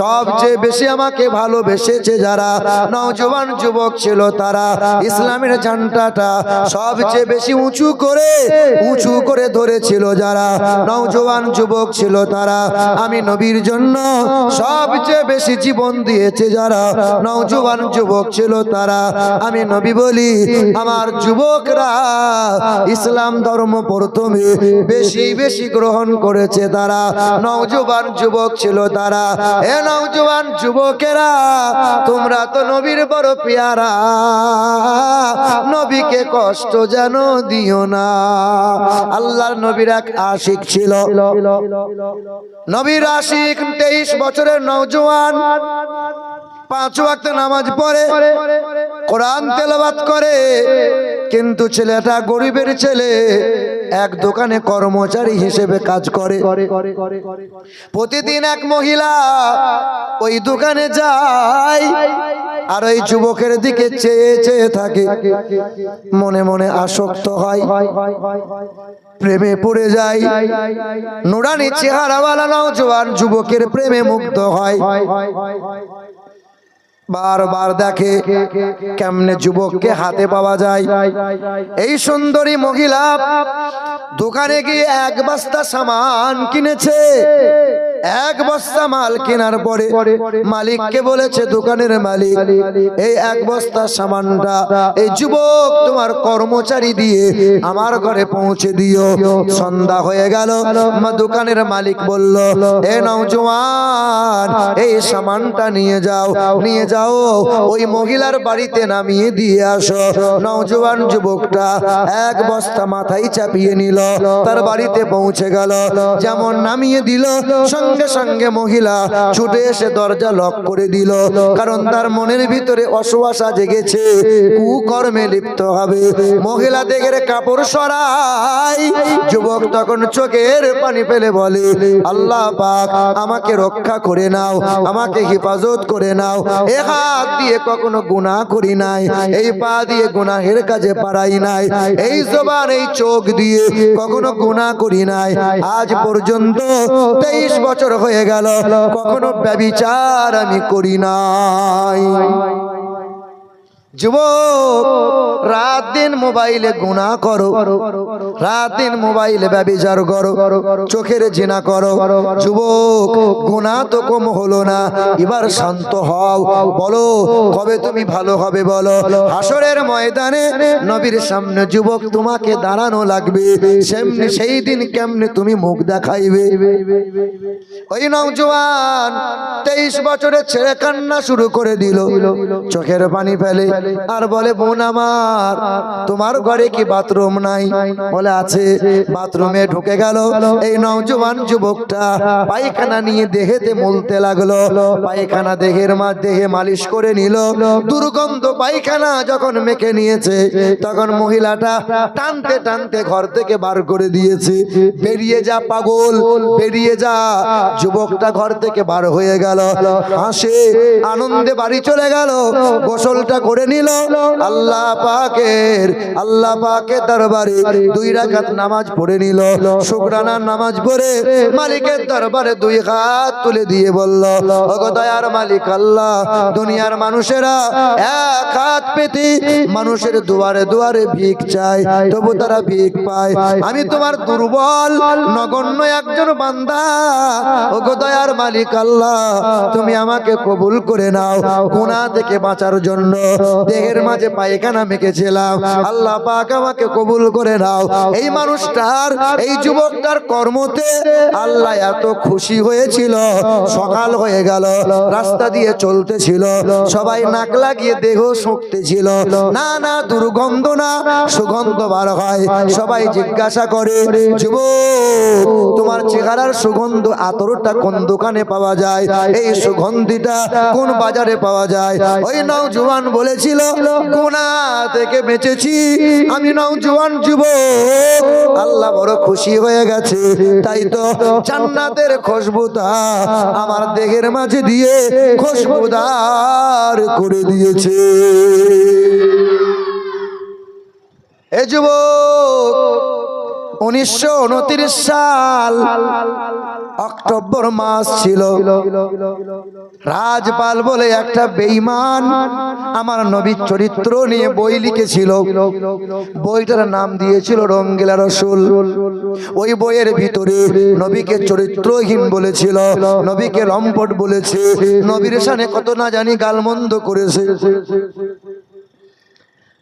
সবচেয়ে বেশি আমাকে ভালোবেসেছে যারা নওজোয়ান যুবক ছিল তারা ইসলামের ঝান্ডাটা সবচেয়ে বেশি উঁচু করে উঁচু করে ধরেছিল যারা নওজোয়ান যুবক ছিল তারা। আমি নবীর জন্য সবচেয়ে বেশি জীবন দিয়েছে যারা নওজোয়ান যুবক ছিল তারা। আমি নবী বলি, আমার যুবকরা ইসলাম ধর্ম প্রথমে বেশি বেশি গ্রহণ করেছে তারা। নওজোয়ান যুবক ছিল তারা। এ নওজোয়ান যুবকেরা, তোমরা তো নবীর বড় পেয়ারা। নবীকে কষ্ট যেন দিও না। আল্লাহর নবীর এক আশিক ছিল। নবীর আশিক তেইশ বছরের নওজোয়ান পাঁচ ওয়াক্ত নামাজ পড়ে, কোরআন তেলাওয়াত করে। কিন্তু ছেলেটা গরিবের ছেলে এক দোকানে কর্মচারী হিসেবে কাজ করে। প্রতিদিন এক মহিলা ওই দোকানে যায় আর ওই যুবকের দিকে চেয়ে চেয়ে থাকে। মনে মনে আসক্ত হয়। প্রেমে পড়ে যায়। নুরানি চেহারাওয়ালা নওজোয়ান যুবকের প্রেমে মুগ্ধ হয়। বারবার দেখে কেমনে যুবককে হাতে পাওয়া যায়। এই সুন্দরী মহিলা দোকানে গিয়ে এক বস্তা সামান কিনেছে। এক বস্তা মাল কেনার পরে মালিককে বলেছে দোকানের মালিক এই এক বস্তা সামানটা এই যুবক তোমার কর্মচারী দিয়ে আমার ঘরে পৌঁছে দিও সন্ধ্যা হয়ে গেল দোকানের মালিক বলল এ নওজোয়ান এই সামানটা নিয়ে যাও নিয়ে যাও ওই মহিলার বাড়িতে নামিয়ে দিয়ে আসো। নওজোয়ান যুবকটা এক বস্তা মাথায় চাপিয়ে নিল তার বাড়িতে পৌঁছে গেল যেমন নামিয়ে দিল সঙ্গে সঙ্গে সঙ্গে মহিলা ছুটে এসে দরজা লক করে দিল। কারণ তার মনের ভিতরে অসুয়াশা জেগেছে। কুকর্মে লিপ্ত হবে। মহিলা দেখে কাপড় সরাই যুবক তখন চোখের পানি ফেলে বলে, আল্লাহ পাক, আমাকে রক্ষা করে নাও, আমাকে হেফাজত করে নাও। এ হাত দিয়ে কখনো গুনাহ করি নাই, এই পা দিয়ে গুনাহের কাজে পারাই নাই। এই জবান, এই চোখ দিয়ে কখনো গুনাহ করি নাই। আজ পর্যন্ত তেইশ বছর হয়ে গেল কখনো ব্যবিচার আমি করি নাই। যুবক, রাত দিন মোবাইলে গুণা করো। রাত দিন মোবাইলে ব্যবচার করো। চোখের জিনা করো। যুবক গুণা তো কম হলো না, এবার শান্ত হও। বলো, কবে তুমি ভালো হবে বলো? হাসরের ময়দানে নবীর সামনে যুবক তোমাকে দাঁড়ানো লাগবে। সেমনি সেই দিন কেমনে তুমি মুখ দেখাইবে? ওই নওজোয়ান তেইশ বছরের ছেড়ে কান্না শুরু করে দিল। চোখের পানি ফেলে আর বলে, বোন আমার, তোমার ঘরে কি বাথরুম নাই? বলে, আছে, বাথরুমে ঢুকে গেল। এই নওজোয়ান যুবকটা পায়খানা নিয়ে দেহেতে মলতে লাগল। পায়খানা দেহের মা, দেহে মালিশ করে নিল। দুর্গন্ধ পায়খানা যখন মেখে নিয়েছে, তখন মহিলাটা টানতে টানতে ঘর থেকে বার করে দিয়েছে। বেরিয়ে যা, পাগল, বেরিয়ে যা। যুবকটা ঘর থেকে বার হয়ে গেল। হাসে, আনন্দে বাড়ি চলে গেল। গোসলটা করে নিল। আল্লাহ পাকের আল্লাহ পাকের দরবারে দুই রাকাত নামাজ পড়ে নিল। শুকরানার নামাজ পড়ে মালিকের দরবারে দুই হাত তুলে দিয়ে বলল, ওগো দয়ার মালিক আল্লাহ, দুনিয়ার মানুষেরা এক হাত পেতে মানুষের দুয়ারে দুয়ারে ভিক চায়, তবু তারা ভিক পায়। আমি তোমার দুর্বল, নগণ্য একজন বান্দা। ওগো দয়ার মালিক আল্লাহ, তুমি আমাকে কবুল করে নাও, গুনাহ থেকে বাঁচার জন্য। দেহের মাঝে পায়খানা মেখেছিলাম। আল্লাহ পাক আমাকে কবুল করে নাও। এই মানুষটার, এই যুবকটার কর্মতে আল্লাহ এত খুশি হয়েছিল। সকাল হয়ে গেল, রাস্তা দিয়ে চলতেছিল। সবাই নাক লাগিয়ে দেহ শুকতেছিল না না, দুর্গন্ধ না, সুগন্ধ বার হয়। সবাই জিজ্ঞাসা করে, যুবক, তোমার চেহারার সুগন্ধ আতরটা কোন দোকানে পাওয়া যায়? এই সুগন্ধিটা কোন বাজারে পাওয়া যায়? ওই নওজোয়ান বলেছিল। কোনা থেকে বেঁচেছি। আমি নওজোয়ান যুবক। আল্লাহ বড় খুশি হয়ে গেছে। তাই তো জান্নাতের খুশবুদা আমার দেহের মাঝে দিয়ে খুশবুদার করে দিয়েছে। এ যুবক উনিশশো উনত্রিশ সাল অক্টোবর মাস ছিল। রাজপাল বলে একটা বেইমান আমার নবীর চরিত্র নিয়ে বই লিখেছিল। বইটার নাম দিয়েছিল রঙ্গিলা রসুল। ওই বইয়ের ভিতরে নবীকে চরিত্রহীন বলেছিল, নবীকে লম্পট বলেছে, নবীর সানে কত না জানি গালমন্দ করেছে।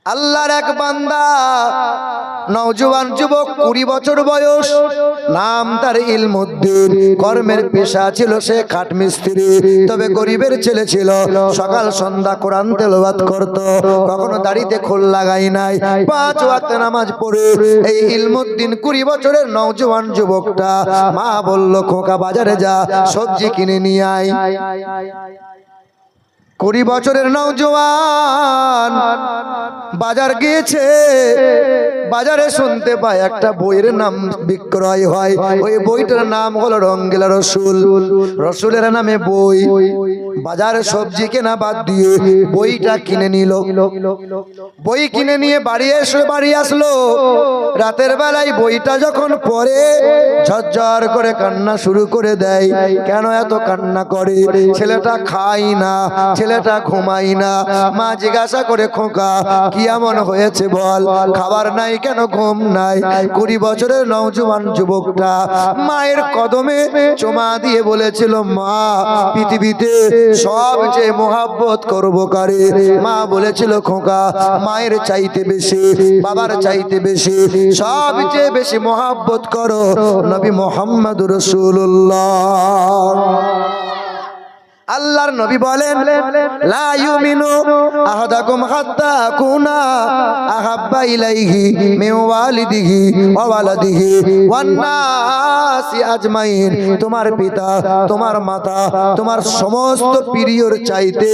আল্লাহর এক বান্দা, নওজোয়ান যুবক কুড়ি বছর বয়স, নাম তার ইলমুদ্দিন, কর্মের পেশা ছিল সে খাট মিস্ত্রি, তবে গরিবের ছেলে ছিল, সকাল সন্ধ্যা কোরআন তেলাওয়াত করত, কখনো দাড়িতে খোল লাগাই নাই, পাঁচ ওয়াক্ত নামাজ পড়ে, এই ইলমুদ্দিন কুড়ি বছরের নওজোয়ান যুবকটা মা বলল, খোকা বাজারে যা, সবজি কিনে নিয়ে আয়। কুড়ি বছরের নৌজওয়ান বাজার গিয়েছে, বাজারে শুনতে পায় একটা বইয়ের নাম বিক্রয় হয়। ওই বইটার নাম হলো রঙ্গিলা রসুল। রসুলের নামে বই। বাজারে সবজি কেনা বাদ দিয়ে বইটা কিনে নিল। বই কিনে নিয়ে বাড়ি এসে বাড়ি আসলো। রাতের বেলায় বইটা যখন পড়ে, ঝরঝর করে কান্না শুরু করে দেয়। কেন এত কান্না করে? ছেলেটা খাই না। ছেলেটা ঘুমাই না। মা জিজ্ঞাসা করে, খোকা, কি এমন হয়েছে বল? খাবার নাই কেন, ঘুম নাই? কুড়ি বছরের নৌজওয়ান যুবকটা মায়ের কদমে চমা দিয়ে বলেছিল, মা, পৃথিবীতে সব যে মোহাব্বত করব কারে? মা বলেছিল, খোকা, মায়ের চাইতে বেশি, বাবার চাইতে বেশি সবচেয়ে বেশি মোহাব্বত করো, নবী মোহাম্মদ রসুল্লাহ আল্লাহর নবী বলেন, লা ইউমিনু আহাদাকুম হাত্তা কুনা আহাব্বা ইলাইহি মিন ওয়ালিদিহি ওয়া ওয়ালাদিহি ওয়ান নাসি আজমাইন। তোমার পিতা, তোমার মাতা, তোমার সমস্ত প্রিয়র চাইতে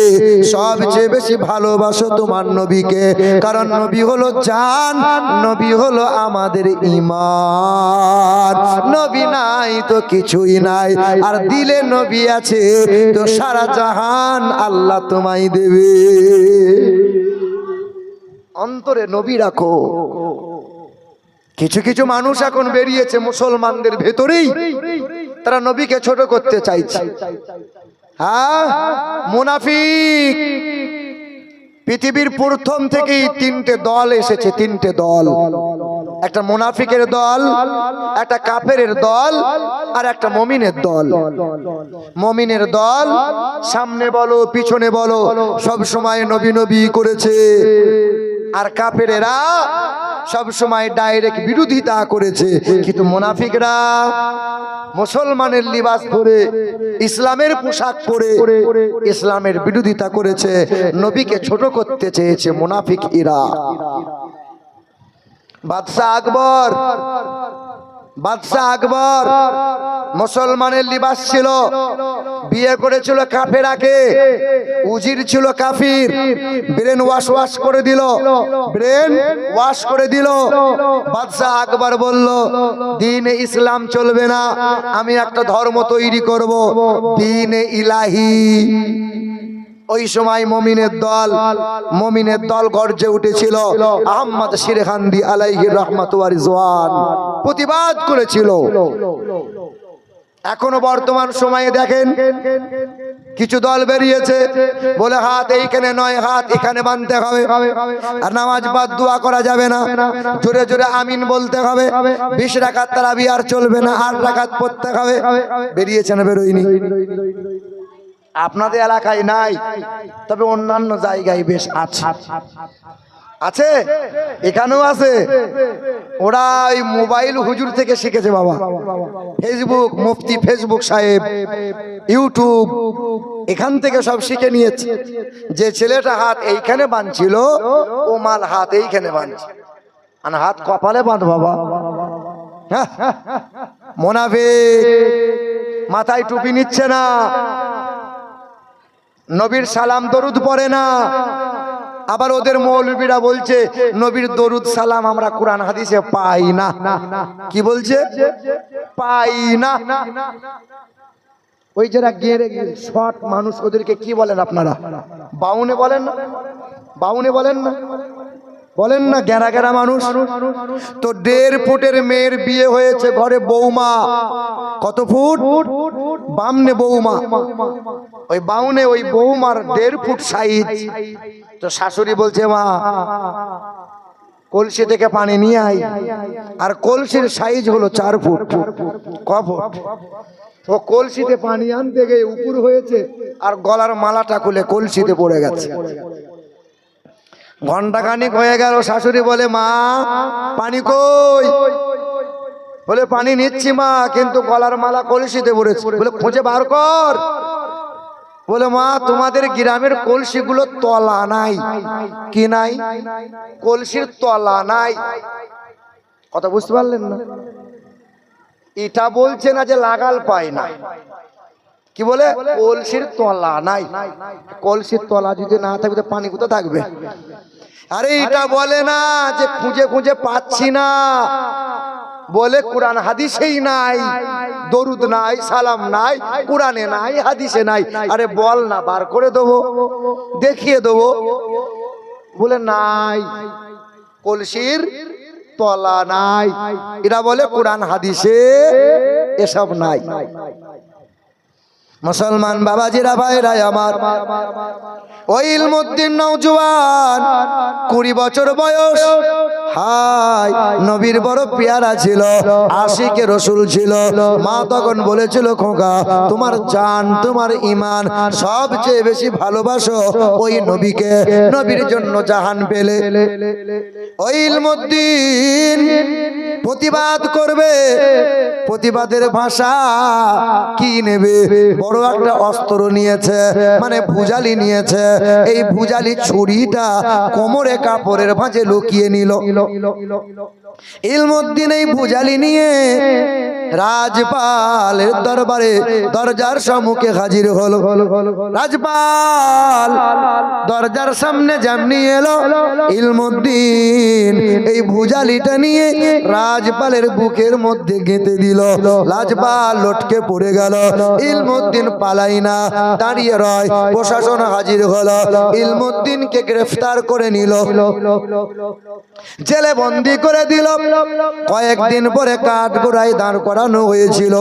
সবচেয়ে বেশি ভালোবাসো তোমার নবীকে। কারণ নবী হলো জান, নবী হলো আমাদের ঈমান। নবী নাই তো কিছুই নাই। আর দিলে নবী আছে, তো সারা জাহান আল্লাহ তোমায় দেবে। অন্তরে নবী রাখো। কিছু কিছু মানুষ এখন বেরিয়েছে মুসলমানদের ভেতরেই। তারা নবীকে ছোট করতে চাইছে। হ্যাঁ মুনাফিক। পৃথিবীর প্রথম থেকেই তিনটে দল এসেছে, তিনটে দল। একটা মোনাফিকের দল, একটা কাফের দল, আর একটা মমিনের দল। মমিনের দল, সামনে বলো, পিছনে বলো, সব সময় নবী নবী করেছে। আর কাফেরেরা সব সময় ডাইরেক্ট বিরোধিতা করেছে। কিন্তু মোনাফিকরা মুসলমানের লিবাস পরে ইসলামের পোশাক পরে ইসলামের বিরোধিতা করেছে। নবীকে ছোট করতে চেয়েছে মোনাফিক ইরা বাদশাহ আকবর বাদশাহ আকবর মুসলমানের লিবাস ছিল। বিয়ে করেছিল কাফেরাকে। উজির ছিল কাফির। ব্রেন ওয়াশ ওয়াশ করে দিল। ব্রেন ওয়াশ করে দিল। বাদশাহ আকবর বলল, দিনে ইসলাম চলবে না। আমি একটা ধর্ম তৈরি করব। দিনে ইলাহি। ওই সময় মমিনের দল মমিনের দল গর্জে উঠেছিল। আহম্মদ শিরখান্দি আলাইহি রহমাতুয়ার জওয়ান প্রতিবাদ করেছিল। এখনও বর্তমান সময়ে দেখেন, কিছু দল বেরিয়েছে, বলে হাত এইখানে নয়, হাত এখানে বানতে হবে। আর নামাজ বাদ দোয়া করা যাবে না। জোরে জোরে আমিন বলতে হবে। বিশ রাখাত তারা আর চলবে না, আট রাখাত পড়তে হবে। বেরিয়েছে না, বেরোয়নি। আপনাদের এলাকায় নাই, তবে অন্যান্য জায়গায় বেশ আছে। আছে? এখানেও আছে। ওরা ওই মোবাইল হুজুর থেকে শিখেছে বাবা। ফেসবুক মুফতি ফেসবুক সাহেব ইউটিউব এখান থেকে সব শিখে নিয়েছে। যে ছেলেটা হাত এইখানে বাঁধছিল, ও মাল হাত এইখানে বাঁধছে। আর হাত কপালে বাঁধ বাবা। হ্যাঁ। মোনাফিক, মাথায় টুপি নিচ্ছে না। নবীর সালাম দরুদ পড়ে না। আবার ওদের মৌলবীরা বলছে, নবীর দরুদ সালাম আমরা কোরআন হাদিসে পাই না। কি বলছে? পাই না। ওই যারা গেড়ে শর্ট মানুষ, ওদেরকে কি বলেন আপনারা? বাউনে বলেন না? বাউনে বলেন না? বলেন না গেরা গেরা মানুষ? তো দেড় ফুটের মেয়ের বিয়ে হয়েছে ঘরে বৌমা কত ফুট? বামনে বৌমা ওই বাউনে ওই বৌমার দেড় ফুট সাইজ। তো শাশুড়ি বলছে, মা, কলসি থেকে পানি নিয়ে আই আর কলসির সাইজ হলো চার ফুট। ক ফুট? ও কলসিতে পানি আনতে গিয়ে উপর হয়েছে, আর গলার মালাটা খুলে কলসিতে পড়ে গেছে। ঘণ্টা খানিক হয়ে গেল, শাশুড়ি বলে, মা, পানি কই? বলে, পানি নিচ্ছি, মা, কিন্তু গলার মালা কলসিতে পড়েছে। বলে, খুঁজে বার কর। বলে, মা, তোমাদের গ্রামের কলসিগুলো তলা নাই। কি নাই? কলসির তলা নাই। কথা বুঝতে পারলেন না? এটা বলছে না যে লাগাল পায় না। কি বলে? কলসির তলা নাই। কলসির তলা যদি না থাকবে তো পানি কোথায় থাকবে? আরে এটা বলে না যে খুঁজে খুঁজে পাচ্ছি না। বলে কোরআন হাদিসেই নাই দরুদ নাই সালাম নাই কোরআনে নাই হাদিসে নাই। আরে বল না বার করে দেবো দেখিয়ে দেবো। বলে নাই কলসির তলা নাই। এরা বলে কোরআন হাদিসে এসব নাই। মুসলমান বাবাজিরা, ভাইরাই আমার। ওই ইলমুদ্দিন নৌজুয়ান কুড়ি বছর বয়স। হাই নবীর বড় পেয়ারা ছিল, আশিকে রসুল ছিল। মা তখন বলেছিল, খোকা, তোমার চান তোমার ইমান সবচেয়ে বেশি ভালোবাসো ওই নবীকে। নবীর জন্য জাহান পেলে। ওই ইলমুদ্দিন প্রতিবাদ করবে, প্রতিবাদের ভাষা কি নেবে? বড় একটা অস্ত্র নিয়েছে মানে ভুজালি নিয়েছে। এই ভুজালি ছুরিটা কোমরে কাপড়ের ভাঁজে লুকিয়ে নিল। রাজপালের এই ভুজালিটা নিয়ে রাজপালের বুকের মধ্যে গেঁথে দিল। রাজপাল লটকে পড়ে গেল। ইলমুদ্দিন পালাই না, দাঁড়িয়ে রয়, প্রশাসন হাজির হলো। ইলমুদ্দিনকে গ্রেফতার করে নিল। জেলে বন্দি করে দিল। কয়েকদিন পরে কাঠ গোড়ায় দাঁড় করানো হয়েছিল।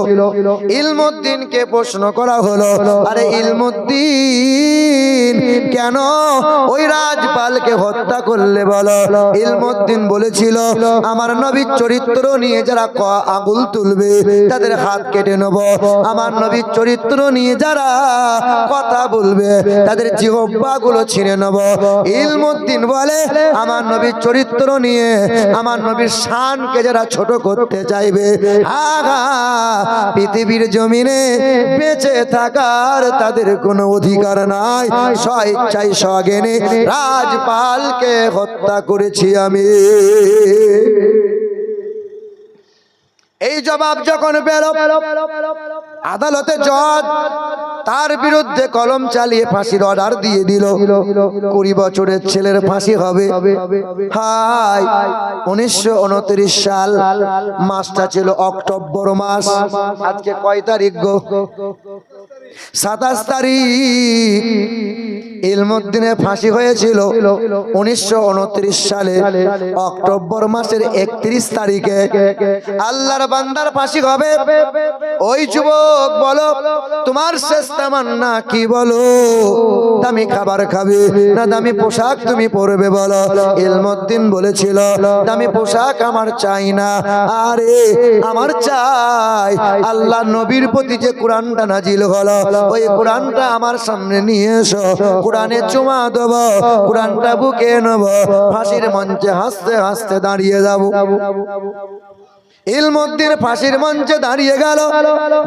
ইলমুদ্দিনকে প্রশ্ন করা হলো, আরে ইলমুদ্দিন, কেন ওই রাজপালকে হত্যা করলে বলো? ইলমুদ্দিন বলেছিল, আমার নবীর চরিত্র নিয়ে যারা আঙুল তুলবে, তাদের হাত কেটে নেব। আমার নবীর চরিত্র নিয়ে যারা কথা বলবে, তাদের জিহব্বা গুলো ছিঁড়ে নেব। ইলমুদ্দিন বলে, আমার নবীর চরিত্র নিয়ে, আমার নবীর শানকে যারা ছোট করতে চাইবে আগা পৃথিবীর জমিনে বেঁচে থাকার তাদের কোনো অধিকার নাই। স্বেচ্ছায় স্বজ্ঞানে রাজপালকে হত্যা করেছি আমি। এই জবাব যখন বেরো আদালতে জজ তার বিরুদ্ধে কলম চালিয়ে ফাঁসির অর্ডার দিয়ে দিল। কুড়ি বছরের ছেলের ফাঁসি হবে। হাই উনিশশো উনত্রিশ সাল। মাসটা ছিল অক্টোবর মাস। আজকে কয় তারিখ গো? সাতাশ তারিখ ইলমুদ্দিনের ফাঁসি হয়েছিল উনিশশো উনত্রিশ সালে, অক্টোবর মাসের একত্রিশ তারিখে। আল্লাহর বান্দার ফাঁসি হবে। ওই যুবক বলো, তোমার শেষ তামান্না কি বলো? দামি খাবার খাবে না দামি পোশাক তুমি পরবে বলো? ইলমুদ্দিন বলেছিল, দামি পোশাক আমার চাই না। আরে, আমার চাই। আল্লাহ নবীর প্রতি যে কোরআনটা নাজিল হলো ওই কোরআনটা আমার সামনে নিয়ে এসো। কোরআনে চুমা দেব, কোরআনটা বুকে নেব। ফাঁসির মঞ্চে হাসতে হাসতে দাঁড়িয়ে যাব। ইলমুদ্দিন ফাঁসির মঞ্চে দাঁড়িয়ে গেল।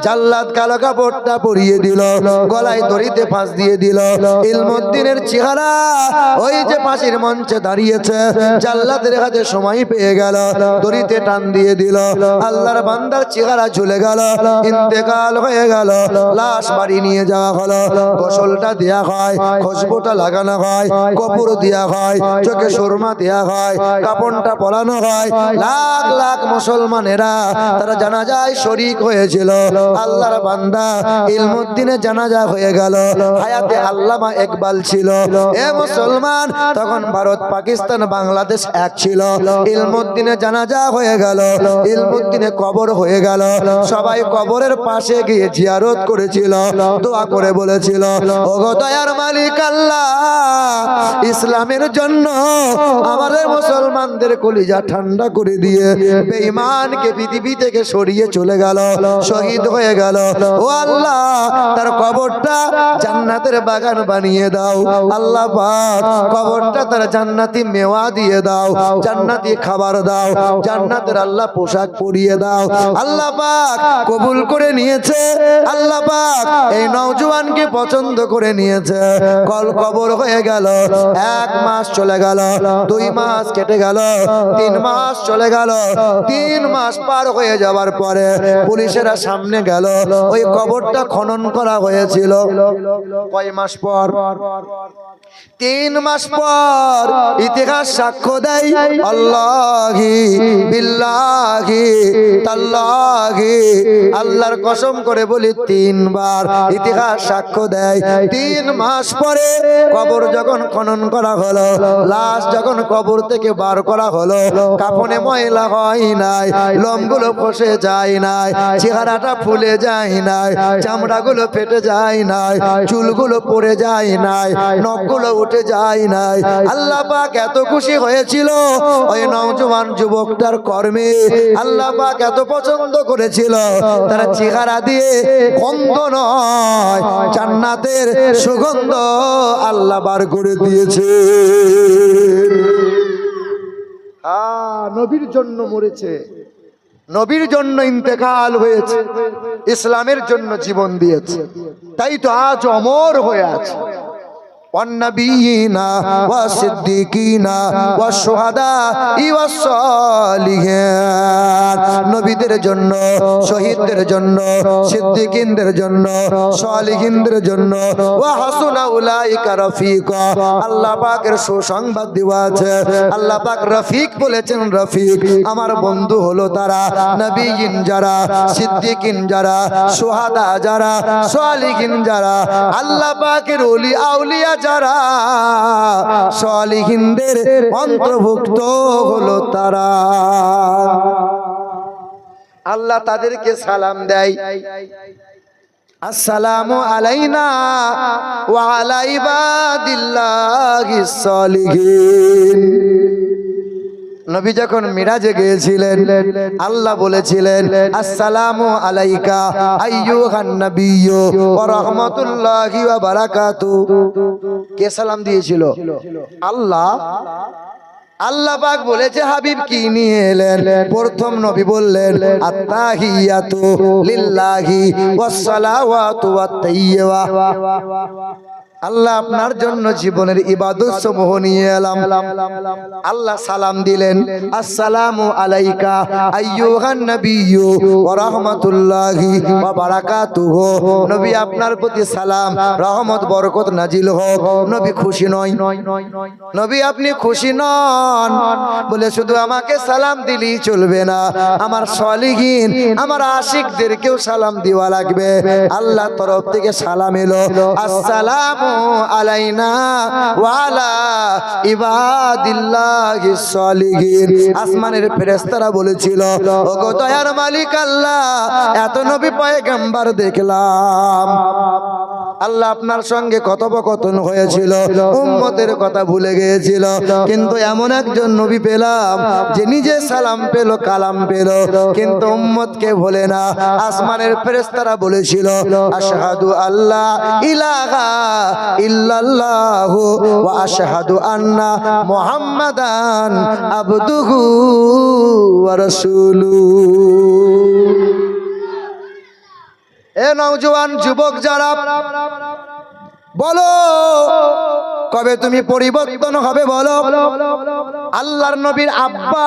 জাল্লাদ কালো কাপড়টা পরিয়ে দিল, গলায় দড়িতে ফাঁস দিয়ে দিল। ইলমুদ্দিনের চেহারা ওই যে ফাঁসির মঞ্চে দাঁড়িয়েছে। জাল্লাদের হাতে সময় পেয়ে গেল, দড়িতে টান দিয়ে দিল। আল্লাহর বান্দার চেহারা ঝুলে গেল, ইন্তেকাল হয়ে গেল, লাশ বাড়ি নিয়ে যাওয়া হলো। গোসলটা দেয়া হয়, খুশবুটা লাগানো হয়, কপুর দেয়া হয়, চোখে সুরমা দেয়া হয়, কাপড়টা পরানো হয়। লাখ লাখ মুসলমানের মুসলমানেরা তারা জানাজায় শরিক হয়েছিল। আল্লাহর বান্দা ইলমুদ্দিনে জানাজা হয়ে গেল। হায়াতে আল্লামা একবাল ছিল। এ মুসলমান, তখন ভারত, পাকিস্তান, বাংলাদেশ এক ছিল। ইলমুদ্দিনে জানাজা হয়ে গেল। ইলমুদ্দিনে কবর হয়ে গেল। সবাই কবরের পাশে গিয়ে জিয়ারত করেছিল, দোয়া করে বলেছিল, ওগো দয়ার মালিক আল্লাহ, ইসলামের জন্য আমাদের মুসলমানদের কলিজা ঠান্ডা করে দিয়ে বেঈমানকে পৃথিবী থেকে সরিয়ে চলে গেল, শহীদ হয়ে গেল। ও আল্লাহ, তার কবরটা জান্নাতের বাগান বানিয়ে দাও। আল্লাহ কবরটা তার জান্নাতি মেওয়া দিয়ে দাও, জান্নাতি খাবার দাও, জান্নাতের আল্লাহ পোশাক পরিয়ে দাও। আল্লাহ পাক কবুল করে নিয়েছে, আল্লাহ পাক এই নওজোয়ানকে পছন্দ করে নিয়েছে। কল কবর হয়ে গেল, এক মাস চলে গেল, দুই মাস কেটে গেল, তিন মাস চলে গেল, তিন মাস পার হয়ে যাওয়ার পরে পুলিশেরা সামনে গেল। ওই কবরটা খনন করা হয়েছিল। কয় মাস পর? তিন মাস পর ইতিহাস সাক্ষ্য দেয়, আল্লাহি বিল্লাহি, তাল্লাহি, আল্লাহর কসম করে বলি তিনবার ইতিহাস সাক্ষ্য দেয়। তিন মাস পরে কবর যখন খনন করা হলো, লাশ যখন কবর থেকে বার করা হলো, কাফনে ময়লা হয় নাই লোমগুলো ফসে যায় নাই চেহারাটা ফুলে যায় নাই চামড়াগুলো ফেটে যায় নাই চুলগুলো পড়ে যায় নাই নখগুলো উঠে যায় নাই। আল্লাহ পাক এত খুশি হয়েছিল। ওই নওজোয়ান যুবকটার কর্মে আল্লাহ পাক এত পছন্দ করেছিল। তার চেহারা দিয়ে গন্ধ নয় জান্নাতের সুগন্ধ আল্লাহ বার করে দিয়েছে। আ, নবীর জন্য মরেছে। নবীর জন্য ইন্তেকাল হয়েছে ইসলামের জন্য জীবন দিয়েছে। তাই তো আজ অমর হয়ে আছে। والنبيين والصديقين والشهداء والصالحين নবীদের জন্য শহীদদের জন্য সিদ্দিকিনদের জন্য সালিহিনদের জন্য ওয়া হাসুনা উলাইকা রফিকা আল্লাহ পাকের সুসংবাদ দেওয়া আছে আল্লাহ পাক রফিক বলেছেন রফিক আমার বন্ধু হলো তারা নবীন যারা সিদ্দিকিন যারা সুহাদা যারা সালিহিন যারা আল্লাহ পাকের ওলি আউলিয়া যারা সলিহিনদের অন্তর্ভুক্ত হলো তারা। আল্লাহ তাদেরকে সালাম দেয়। আসসালামু আলাইনা নবী যখন মিরাজে গিয়েছিলেন, আল্লাহ বলেছিলেন, আসসালামু আলাইকা, আইয়ুহান নাবিয়্যু, ওয়া রাহমাতুল্লাহি ওয়া বারাকাতু। কে সালাম দিয়েছিল? আল্লাহ। আল্লাহ পাক বলেছে, হাবিব কি নিয়ে এলেন? প্রথম নবী বললেন, আত্তাহিয়াতু লিল্লাহি ওয়াস সালাওয়াতু ওয়াত তাইয়্যিবা। আল্লাহ আপনার জন্য জীবনের ইবাদত সমূহ নিয়ে এলাম। আল্লাহ সালাম দিলেন, আসসালামু আলাইকা আইয়ুহান নাবিয়্যু ওয়া রাহমাতুল্লাহি ওয়া বারাকাতুহু। নবী আপনার প্রতি সালাম, রহমত, বরকত নাজিল হোক। নবী খুশি নয়। নবী আপনি খুশি নন। বলে শুধু আমাকে সালাম দিলেই চলবে না। আমার সলিহীন, আমার আশিকদেরকেও সালাম দেওয়া লাগবে। আল্লাহ তরফ থেকে সালাম এলো, আসসালামু আলাইনা ওয়ালা ইবাদিল্লাহি সলিহীন। আসমানের ফেরেশতারা বলেছিল, ওগো দয়ার মালিক আল্লাহ, এত নবী পয়গম্বর দেখলাম। আল্লাহ আপনার সঙ্গে কথোপকথন হয়েছিল, উম্মতের কথা ভুলে গিয়েছিল। কিন্তু এমন একজন নবী পেলাম, যে নিজে সালাম পেল, কালাম পেল, কিন্তু উম্মতকে ভোলে না। আসমানের ফেরেস্তারা বলেছিল, আশহাদু আল্লাহ ইলাহা ইল্লাল্লাহ ওয়া আশহাদু আন্না মুহাম্মাদান আবদুহু ওয়া রাসূলুহু। এ নওজোয়ান যুবক যারা বলো কবে তুমি পরিবর্তন হবে বলো? আল্লাহর নবীর আব্বা